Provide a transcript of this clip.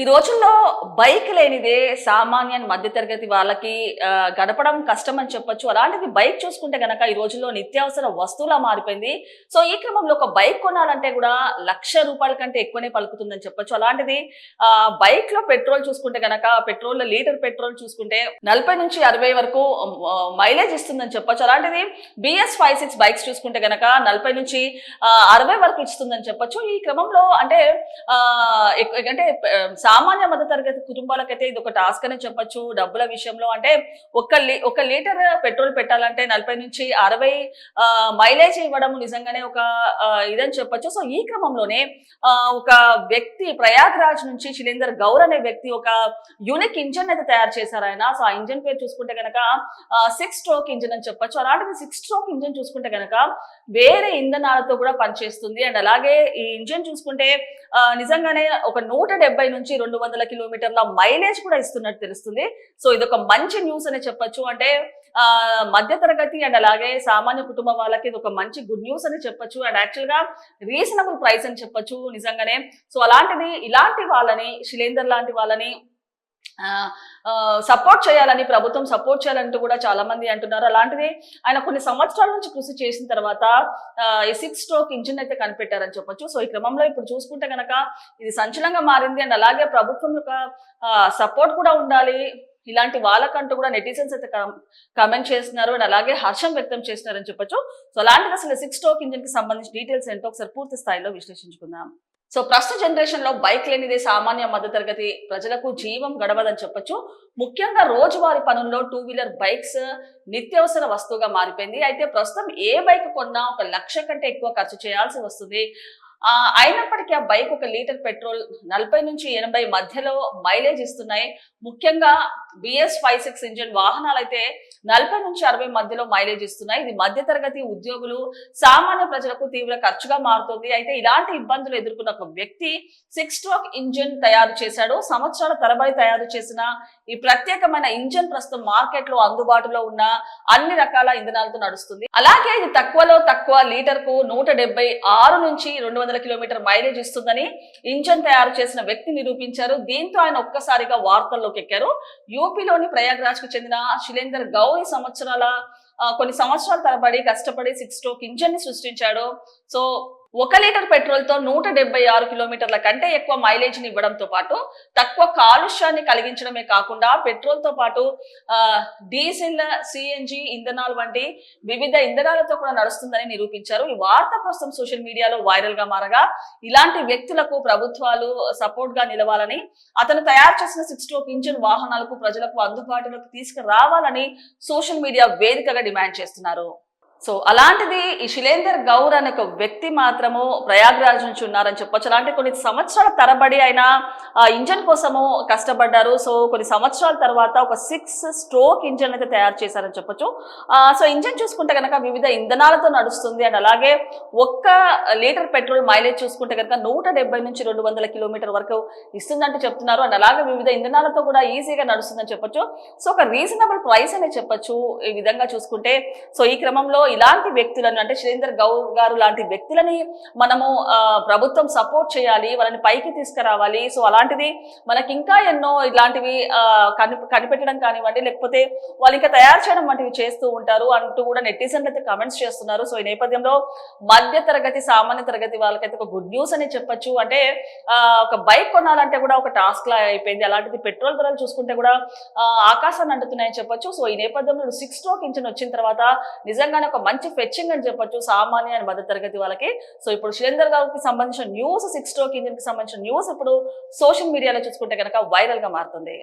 ఈ రోజుల్లో బైక్ లేనిదే సామాన్య మధ్యతరగతి వాళ్ళకి గడపడం కష్టం అని చెప్పొచ్చు. అలాంటిది బైక్ చూసుకుంటే గనక ఈ రోజుల్లో నిత్యావసర వస్తువులా మారిపోయింది. సో ఈ క్రమంలో ఒక బైక్ కొనాలంటే కూడా లక్ష రూపాయల కంటే ఎక్కువనే పలుకుతుందని చెప్పొచ్చు. అలాంటిది బైక్లో పెట్రోల్ చూసుకుంటే గనక పెట్రోల్లో లీటర్ పెట్రోల్ చూసుకుంటే నలభై నుంచి అరవై వరకు మైలేజ్ ఇస్తుందని చెప్పొచ్చు. అలాంటిది బిఎస్ ఫైవ్ సిక్స్ బైక్స్ చూసుకుంటే గనక నలభై నుంచి అరవై వరకు ఇస్తుందని చెప్పొచ్చు. ఈ క్రమంలో అంటే అంటే సామాన్య సామాన్య మధ్యతరగతి కుటుంబాలకైతే ఇది ఒక టాస్క్ అని చెప్పొచ్చు. డబ్బుల విషయంలో అంటే ఒక లీ ఒక లీటర్ పెట్రోల్ పెట్టాలంటే నలభై నుంచి అరవై మైలేజ్ ఇవ్వడం నిజంగానే ఒక ఇదని చెప్పొచ్చు. సో ఈ క్రమంలోనే ఒక వ్యక్తి ప్రయాగ్రాజ్ నుంచి శిలేందర్ గౌర్ అనే వ్యక్తి ఒక యూనిక్ ఇంజన్ అయితే తయారు చేశారు ఆయన. సో ఆ ఇంజన్ పేరు చూసుకుంటే కనుక సిక్స్ స్ట్రోక్ ఇంజన్ అని చెప్పొచ్చు. అలాంటిది సిక్స్ స్ట్రోక్ ఇంజన్ చూసుకుంటే కనుక వేరే ఇంధనాలతో కూడా పనిచేస్తుంది. అండ్ అలాగే ఈ ఇంజన్ చూసుకుంటే నిజంగానే ఒక నూట నుంచి నుంచి రెండు వందల కిలోమీటర్ల మైలేజ్ కూడా ఇస్తున్నట్టు తెలుస్తుంది. సో ఇది ఒక మంచి న్యూస్ అని చెప్పొచ్చు. అంటే ఆ అండ్ అలాగే సామాన్య కుటుంబం వాళ్ళకి ఇది ఒక మంచి గుడ్ న్యూస్ అని చెప్పొచ్చు. అండ్ యాక్చువల్గా రీజనబుల్ ప్రైస్ అని చెప్పొచ్చు నిజంగానే. సో అలాంటిది ఇలాంటి వాళ్ళని శిలేందర్ లాంటి వాళ్ళని సపోర్ట్ చేయాలని ప్రభుత్వం సపోర్ట్ చేయాలంటూ కూడా చాలా మంది అంటున్నారు. అలాంటిది ఆయన కొన్ని సంవత్సరాల నుంచి కృషి చేసిన తర్వాత సిక్స్ స్ట్రోక్ ఇంజిన్ అయితే కనిపెట్టారని చెప్పొచ్చు. సో ఈ క్రమంలో ఇప్పుడు చూసుకుంటే కనుక ఇది సంచలనంగా మారింది అండ్ అలాగే ప్రభుత్వం యొక్క సపోర్ట్ కూడా ఉండాలి. ఇలాంటి వాళ్ళకంటూ కూడా నెటిజన్స్ అయితే కమెంట్ చేస్తున్నారు అండ్ అలాగే హర్షం వ్యక్తం చేస్తున్నారని చెప్పొచ్చు. సో అలాంటిది అసలు సిక్స్ స్ట్రోక్ ఇంజిన్కి సంబంధించిన డీటెయిల్స్ ఏంటో ఒకసారి పూర్తి స్థాయిలో విశ్లేషించుకుందాం. సో ప్రస్తుత జనరేషన్లో బైక్ లేనిదే సామాన్య మధ్యతరగతి ప్రజలకు జీవం గడవదని చెప్పొచ్చు. ముఖ్యంగా రోజువారీ పనుల్లో టూ వీలర్ బైక్స్ నిత్యవసర వస్తువుగా మారిపోయింది. అయితే ప్రస్తుతం ఏ బైక్ కొన్నా ఒక లక్ష కంటే ఎక్కువ ఖర్చు చేయాల్సి వస్తుంది. అయినప్పటికీ ఆ బైక్ ఒక లీటర్ పెట్రోల్ నలభై నుంచి ఎనభై మధ్యలో మైలేజ్ ఇస్తున్నాయి. ముఖ్యంగా బిఎస్ ఫైవ్ సిక్స్ ఇంజిన్ వాహనాలు అయితే నలభై నుంచి అరవై మధ్యలో మైలేజ్ ఇస్తున్నాయి. ఇది మధ్యతరగతి ఉద్యోగులు సామాన్య ప్రజలకు తీవ్ర ఖర్చుగా మారుతుంది. అయితే ఇలాంటి ఇబ్బందులు ఎదుర్కొన్న ఒక వ్యక్తి సిక్స్ స్ట్రోక్ ఇంజిన్ తయారు చేశాడు. సంవత్సరాల తరబడి తయారు చేసిన ఈ ప్రత్యేకమైన ఇంజిన్ ప్రస్తుతం మార్కెట్లో అందుబాటులో ఉన్న అన్ని రకాల ఇంధనాలతో నడుస్తుంది. అలాగే ఇది తక్కువలో తక్కువ లీటర్కు నూట ఆరు నుంచి రెండు వందల కిలోమీటర్ మైలేజ్ ఇస్తుందని ఇంజన్ తయారు చేసిన వ్యక్తి నిరూపించారు. దీంతో ఆయన ఒక్కసారిగా వార్తల్లోకి ఎక్కారు. యూపీలోని ప్రయాగ్రాజ్కు చెందిన శిలేందర్ గౌరీ సంవత్సరాల కొన్ని సంవత్సరాల తరబడి కష్టపడి సిక్స్ స్ట్రోక్ ఇంజన్ని సృష్టించాడు. సో ఒక లీటర్ పెట్రోల్తో నూట డెబ్బై ఆరు కిలోమీటర్ల కంటే ఎక్కువ మైలేజ్ని ఇవ్వడంతో పాటు తక్కువ కాలుష్యాన్ని కలిగించడమే కాకుండా పెట్రోల్తో పాటు డీజిల్ సిఎన్జి ఇంధనాలు వంటి వివిధ ఇంధనాలతో కూడా నడుస్తుందని నిరూపించారు. ఈ వార్త ప్రస్తుతం సోషల్ మీడియాలో వైరల్గా మారగా ఇలాంటి వ్యక్తులకు ప్రభుత్వాలు సపోర్ట్గా నిలవాలని అతను తయారు చేసిన సిక్స్ స్ట్రోక్ ఇంజిన్ వాహనాలకు ప్రజలకు అందుబాటులోకి తీసుకురావాలని సోషల్ మీడియా వేదికగా డిమాండ్ చేస్తున్నారు. సో అలాంటిది ఈ శిలేందర్ గౌర్ అనే ఒక వ్యక్తి మాత్రము ప్రయాగ్రాజ్ నుంచి ఉన్నారని చెప్పొచ్చు. అలాంటి కొన్ని సంవత్సరాల తరబడి ఆయన ఆ ఇంజన్ కోసము కష్టపడ్డారు. సో కొన్ని సంవత్సరాల తర్వాత ఒక సిక్స్ స్ట్రోక్ ఇంజన్ అయితే తయారు చేశారని చెప్పొచ్చు. సో ఇంజన్ చూసుకుంటే కనుక వివిధ ఇంధనాలతో నడుస్తుంది. అండ్ అలాగే ఒక్క లీటర్ పెట్రోల్ మైలేజ్ చూసుకుంటే కనుక నూట నుంచి రెండు వందల కిలోమీటర్ వరకు ఇస్తుందంటూ చెప్తున్నారు. అండ్ అలాగే వివిధ ఇంధనాలతో కూడా ఈజీగా నడుస్తుందని చెప్పొచ్చు. సో ఒక రీజనబుల్ ప్రైస్ అనే చెప్పొచ్చు. ఈ విధంగా చూసుకుంటే సో ఈ క్రమంలో ఇలాంటి వ్యక్తులను అంటే శిలేందర్ గౌర్ గారు లాంటి వ్యక్తులని మనము ప్రభుత్వం సపోర్ట్ చేయాలి వాళ్ళని పైకి తీసుకురావాలి. సో అలాంటిది మనకి ఇంకా ఎన్నో ఇలాంటివి కని కనిపెట్టడం కానివ్వండి లేకపోతే వాళ్ళు ఇంకా తయారు చేయడం వంటివి చేస్తూ ఉంటారు అంటూ కూడా నెటిజన్లు అయితే కమెంట్స్ చేస్తున్నారు. సో ఈ నేపథ్యంలో మధ్య తరగతి సామాన్య తరగతి వాళ్ళకైతే ఒక గుడ్ న్యూస్ అని చెప్పొచ్చు. అంటే ఒక బైక్ కొనాలంటే కూడా ఒక టాస్క్ లా అయిపోయింది. అలాంటిది పెట్రోల్ ధరలు చూసుకుంటే కూడా ఆకాశాన్ని అంటున్నాయని చెప్పొచ్చు. సో ఈ నేపథ్యంలో సిక్స్ స్ట్రోక్ ఇంజిన్ వచ్చిన తర్వాత నిజంగానే ఒక మంచి ఫెచ్చింగ్ అని చెప్పొచ్చు సామాన్య అండ్ మధ్య తరగతి వాళ్ళకి. సో ఇప్పుడు శిలేందర్ గారికి సంబంధించిన న్యూస్ సిక్స్ స్ట్రోక్ ఇంజిన్కి సంబంధించిన న్యూస్ ఇప్పుడు సోషల్ మీడియాలో చూసుకుంటే కనుక వైరల్గా మారుతుంది.